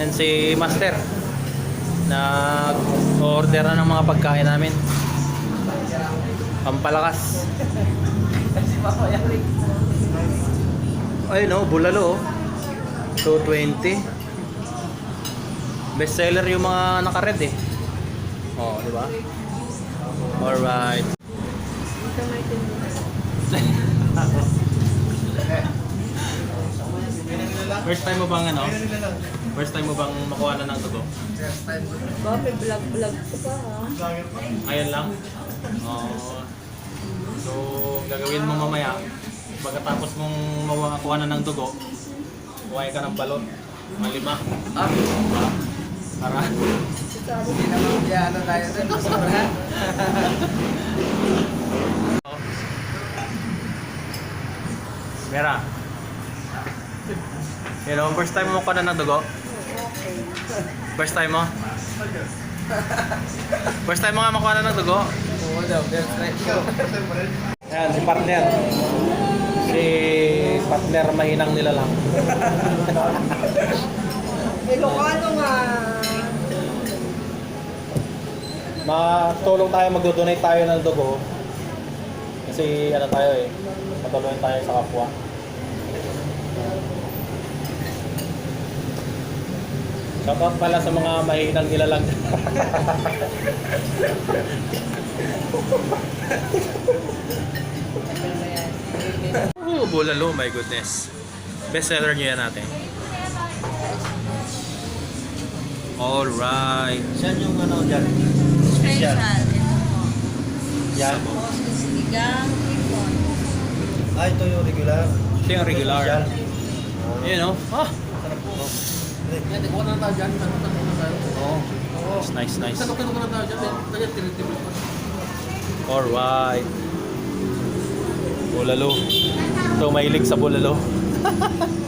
Yan si Master. Nag-order na ng mga pagkain namin. Pampalakas. Ay no, bulalo oh. 220. Best seller yung mga naka-red eh. Oh, di ba? Alright. First time mo bang ano? First time mo bang makuha na ng dugo? Ba, may vlog-vlog ko pa ha. Ngayon lang? Oo. so, gagawin mo mamaya, pagkatapos mong makuha na ng dugo, kuha ka ng balon. Mga lima. Ah, Para? Para? hindi naman kaya ano tayo dun. Sobra. Mera. Know, first time mo makuha na ng dugo? First time mo? First time mo nga makuha na ng dugo? Oo daw, that's right. Ayan, si partner. Si partner mahinang nila lang. Ilocano nga. Matulong tayo, magdodonate tayo ng dugo. Kasi ano tayo eh, matulungan tayo sa kapwa. Shoutout pala sa mga mahinang nilalang. oh, bulalo, my goodness. Best seller nyo yan natin. Alright. Saan yung ano dyan? Special. Yan. Sinigang, ipon. Ah, ito yung regular. Ito yung regular. Special. Yun oh. Ah. Yan, ikuha na tayo dyan. Tanong na tayo. Oh. Nice, nice, nice. Tanong na tayo dyan. Tayo, tinitipid pa. Alright. Bulalo. Ito, mahilig sa bulalo.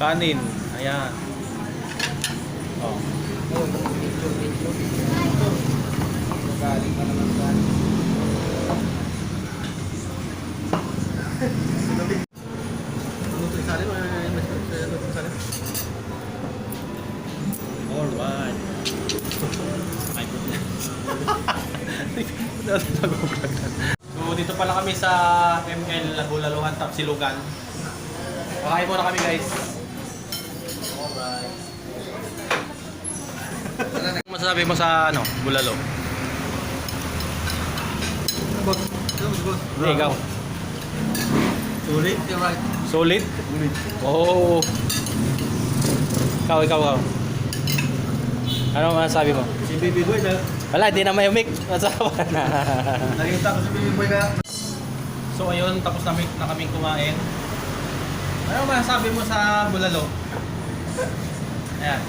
Kanin. Ayan. Oh. Galing pa naman dyan. Ano ito isalin? Ano ito isalin? Alright. So, dito pala kami sa ML Bulaluhan Tapsilugan. Kakain muna kami guys. Alright. Ano masasabi mo sa ano, bulalo? Boss, boss, boss. Hey, ikaw. Sulit? Solid? Oo. Oh. Ikaw, ikaw, ikaw. Ano masasabi mo? Si Baby Boy na. Wala, hindi na may umik. Masawa na. Nakita ko si Baby Boy na. So ayun, tapos na, na kaming kumain. Ano masasabi mo sa bulalo? Ayan.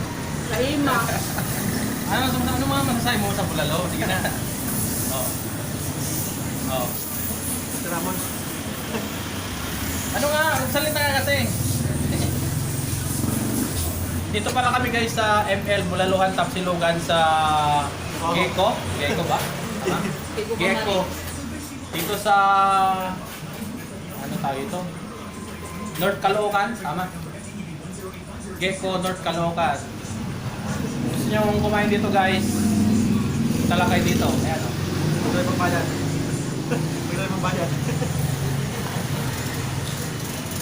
Kaima. Ano, ano, ano mga masasabi mo sa bulalo? Sige na. Oh. Oh. Ano nga? Salita ka kasi. Dito pala kami guys sa ML Bulaluhan Tapsilugan sa Gecko. Gecko ba? Ha? Gecko. Dito sa ano tawag ito? North Caloocan, tama? Gecko North Caloocan. Gusto nyo kumain dito guys? Tala kayo dito. Ayan oh. o. Ito yung pambayad. Ito yung pambayad.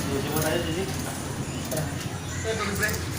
Susi mo tayo, Susi. Ito yung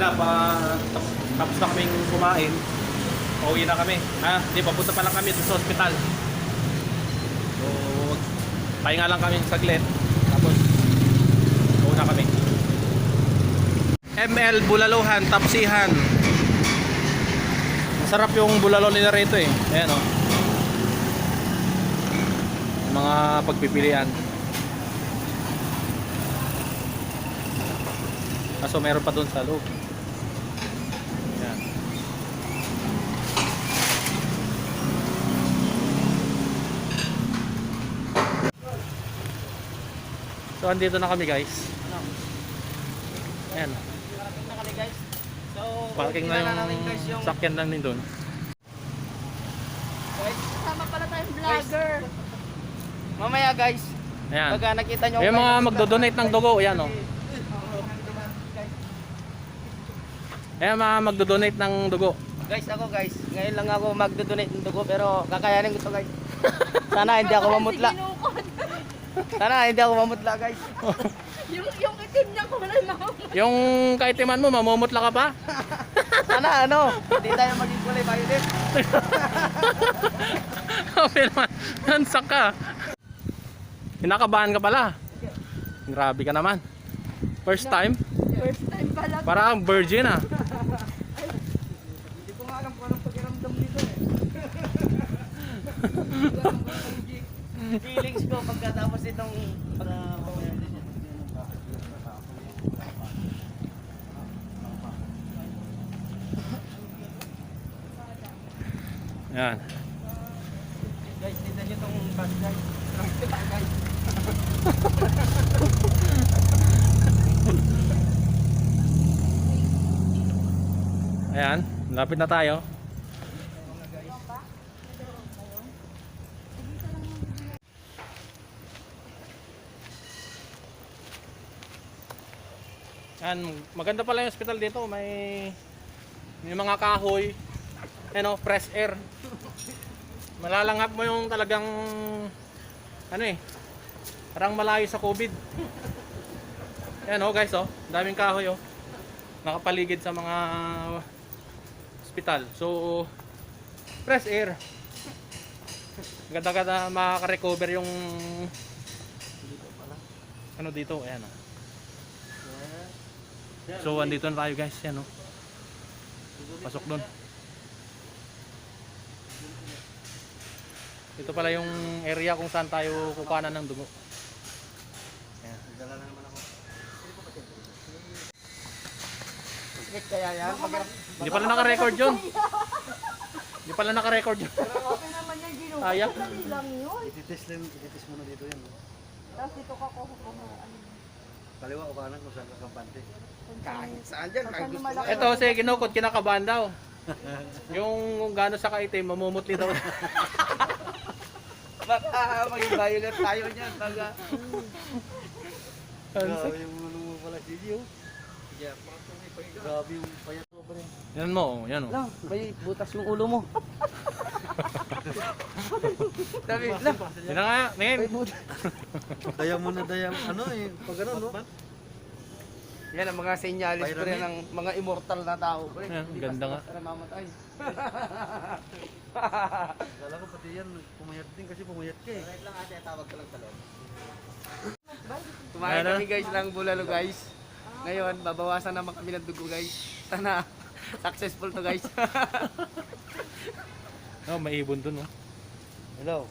Ayun na, pa, tap- tapos na kaming kumain. Pauwi na kami. Ha? Hindi, papunta pa lang kami sa ospital. So, Pahinga lang kami saglit. Tapos, una kami. ML Bulaluhan, Tapsihan. Masarap yung bulalo nila rito eh. Ayan oh. Yung Mga pagpipilian. Kaso meron pa dun sa loob. So andito na kami guys. Ayan. na kami guys. So, Parking na kilala natin guys yung sakyan lang din doon. guys. Kasama pala tayong vlogger. Mamaya guys, Ayan. pagka nakita nyo Yung mga magdo-donate ng dugo, ayan oh. Ayan mga magdo-donate ng dugo. Guys, ako guys, ngayon lang ako magdo-donate ng dugo pero kakayanin ko to guys. Sana hindi ako mamutla. Sana hindi ako mamutla guys. yung, yung itim niya ko na lang. Yung kaitiman mo, mamumutla ka pa? Sana ano, hindi tayo maging kulay violet. Okay naman. Nansak ka. Kinakabahan ka pala. Grabe ka naman. First time? First time pala. Para kang virgin ah. Hindi ko nga alam kung anong pakiramdam dito eh. Feelings ko pagkatapos itong pag Ayan. Guys, tignan nyo itong bus guys. guys. Ayan. Lapit na tayo. Yan, maganda pala yung hospital dito. May may mga kahoy. Ano, fresh air. Malalanghap mo yung talagang ano eh. Parang malayo sa COVID. Yan oh guys oh, daming kahoy oh. Nakapaligid sa mga hospital. So fresh air. Ganda-ganda makaka-recover yung ano dito, ayan oh. So andito na tayo guys, yan oh. Pasok doon. Ito pala yung area kung saan tayo kukuhanan ng dugo. Ayan. Dala na naman ako. Sakit kaya yan? Hindi pala naka-record yun. Hindi pala naka-record yun. Okay naman yan, ginukot Ayak. Ititest lang, ititest muna dito yan. Tapos dito ka ko ko ano. Kaliwa o kanan kung saan kakampante. Kahit saan dyan, kahit gusto mo. Ito si kinukot, kinakabahan daw. Yung gano'n sa kaitim, mamumutli daw. Baka maging violet tayo niyan. Baga. Ano Grabe yung ano mo pala, Gigi, oh. Grabe yung payat mo pa rin. yan mo, yan oh. Lang, may butas yung ulo mo. Sabi, lang. Yan na nga, men. Daya mo na daya, ano eh, pag ano, no? Yan ang mga senyalis Pyramid? pre ng mga immortal na tao pre. Yan, Hindi ganda nga. basta-basta namamatay. Kala ko pati yan, pumayat din kasi pumayat ka eh. lang ate, tawag ka lang sa loob. Kumain kami guys ng bulalo guys. Ngayon, babawasan naman kami ng dugo guys. Sana successful to guys. Oh, may ibon dun oh. Hello.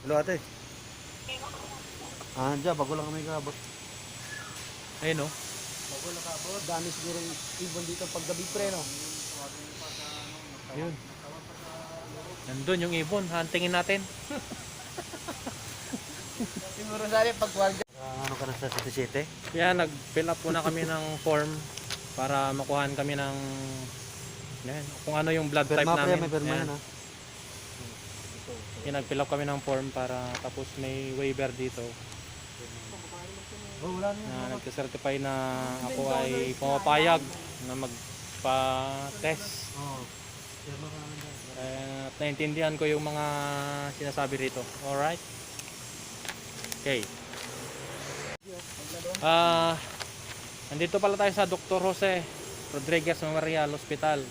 Hello ate. Ah, dyan, bago lang kami kabot. Ayun oh. Bago nakabot, dami siguro yung ibon dito pag gabi pre no. Ayun. Nandun yung ibon, hantingin natin. Siguro sali pag wala Ah, ano ka na sa City City? Kaya nag-fill up muna kami ng form para makuhaan kami ng yan, kung ano yung blood type Perma pre, namin. may perma Yan. yan ah. Kaya nag-fill up kami ng form para tapos may waiver dito Oh, wala na nagka-certify na ako ay pumapayag na magpa-test. Oh. Perma ka namin dyan. At naintindihan ko yung mga sinasabi rito. Alright? Okay. Ah, nandito pala tayo sa Dr. Jose Rodriguez Memorial Hospital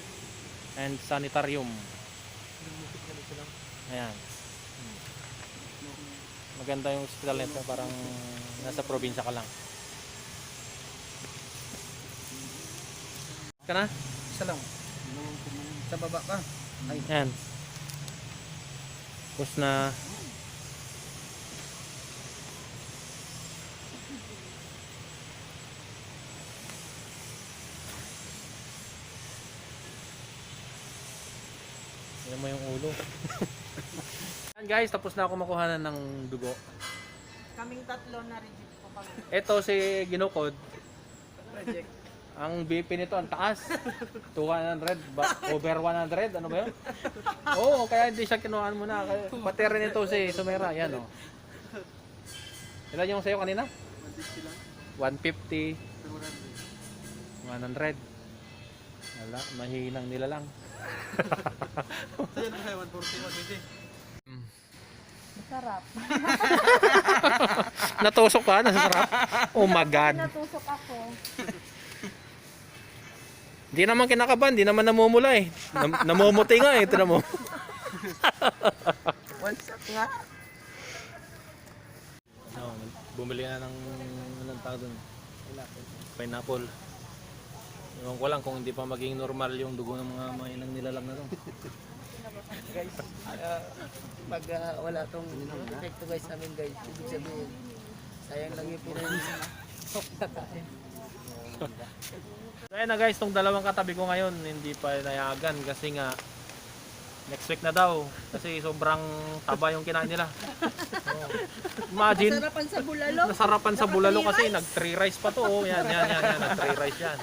and Sanitarium. Ayan. Maganda yung hospital nito, parang nasa probinsya ka lang. Ka na? Isa lang. Sa baba pa. Ay, Yan. Tapos na. Yan mo yung ulo. Yan guys, tapos na ako makuha ng dugo. Kaming tatlo na reject ko kami. Ito si Ginukod. project. Ang BP nito ang taas. 200 ba, over 100 ano ba 'yun? Oo, kaya hindi siya kinuhaan mo na. Kaya- Pati rin ito si Sumera, yan oh. Ilan yung sa'yo kanina? 150, 100. Wala, mahinang nila lang. Ayan, kaya 140, 120. Sarap. Natusok ka, nasasarap. Oh my God. Natusok ako. Hindi naman kinakaban, hindi naman namumula eh. Nam namumuti nga eh, ito na mo. One shot nga. No, bumili na ng anong tawag doon? Pineapple. Ewan ko lang kung hindi pa maging normal yung dugo ng mga mainang nilalang na to. Guys, ah, pag ah, wala tong epekto guys sa amin guys, ibig sabihin, sayang lang yung pinag Kaya na guys, tong dalawang katabi ko ngayon, hindi pa nayagan kasi nga next week na daw kasi sobrang taba yung kinain nila. Oh. Imagine, Sarapan sa bulalo. nasarapan sa bulalo kasi nag three rice pa to. Oh, yan, yan, yan, yan, nag three rice yan.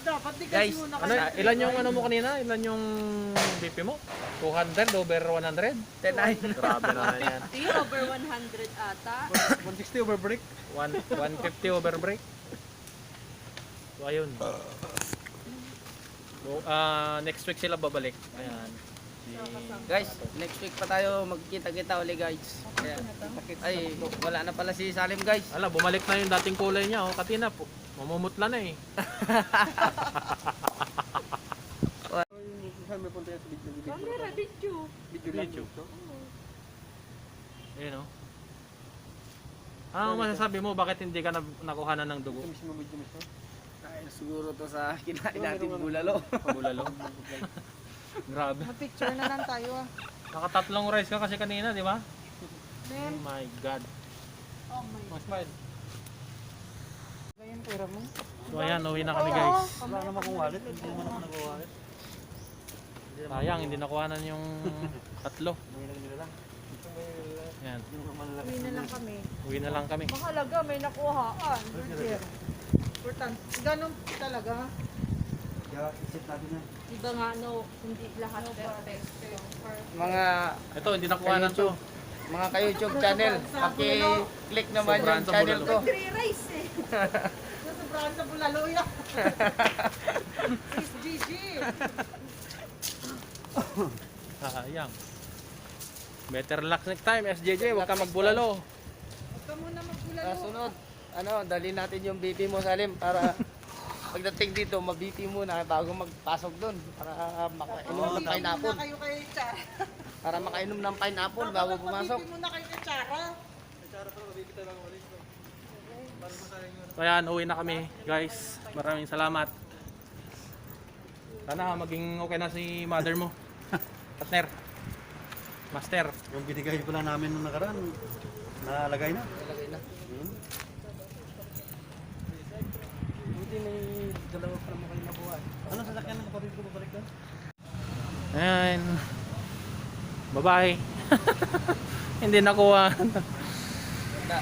Dapat di Guys, muna Ano, ilan yung ano mo kanina? Ilan yung BP mo? 200 over 100? 10 Grabe naman yan. 50 over 100 ata. 160 over break. One, 150 over break. So, ayun. So, ah, next week sila babalik. Ayan. Si, Guys, next week pa tayo magkita-kita uli guys. Kaya, ay, wala na pala si Salim guys. ala, bumalik na yung dating kulay niya. Oh, katina po. Mamumutla na eh. Saan may punta yan sa video? video? Camera, video. Video lang. YouTube. Ayun oh. Ano masasabi mo? Bakit hindi ka na nakuha na ng dugo? Ito mismo video mismo. Ay, siguro to sa kinain natin bulalo. Bulalo. Grabe. Picture na lang tayo ah. Nakatatlong rice ka kasi kanina, di ba? Oh my God. Oh my Mas smile. Ganyan pera mo. So ayan, uwi na kami guys. Wala naman akong wallet. Hindi naman ako nag-wallet. Sayang, hindi nakuhanan yung tatlo. May lang nila lang. Yan, Yung malaki. Uwi na lang kami. uwi na lang kami. Mahalaga, may nakuhaan. Important. Ganun talaga. Kaya isip natin yan. Iba nga no, hindi lahat perfect. Mga Ito, hindi nakuhanan to. mga ka-YouTube channel, paki-click naman yung channel ko. Three rice. Nasobrahan sa bulalo yan. Sis Gigi. Sayang. Better luck next time, SJJ. Huwag ka magbulalo. Huwag ka muna magbulalo. Kasunod, ano, dali natin yung BP mo Salim para pagdating dito, ma-BP muna bago magpasok doon para makainom ng pineapple. kayo kay Chara. Para makainom ng pineapple bago pumasok. Pabibigyan muna kayo kay Chara. So ayan, uwi na kami guys. Maraming salamat. Sana maging okay na si mother mo. Partner. Master. Yung binigay pala namin nung nakaraan, nalagay na. Nalagay na. Hmm. Buti may dalawa pa naman kayo nabuhay. Ano sasakyan ng kapatid ko babalik doon? Ayan. Bye-bye. Hindi nakuha. Na,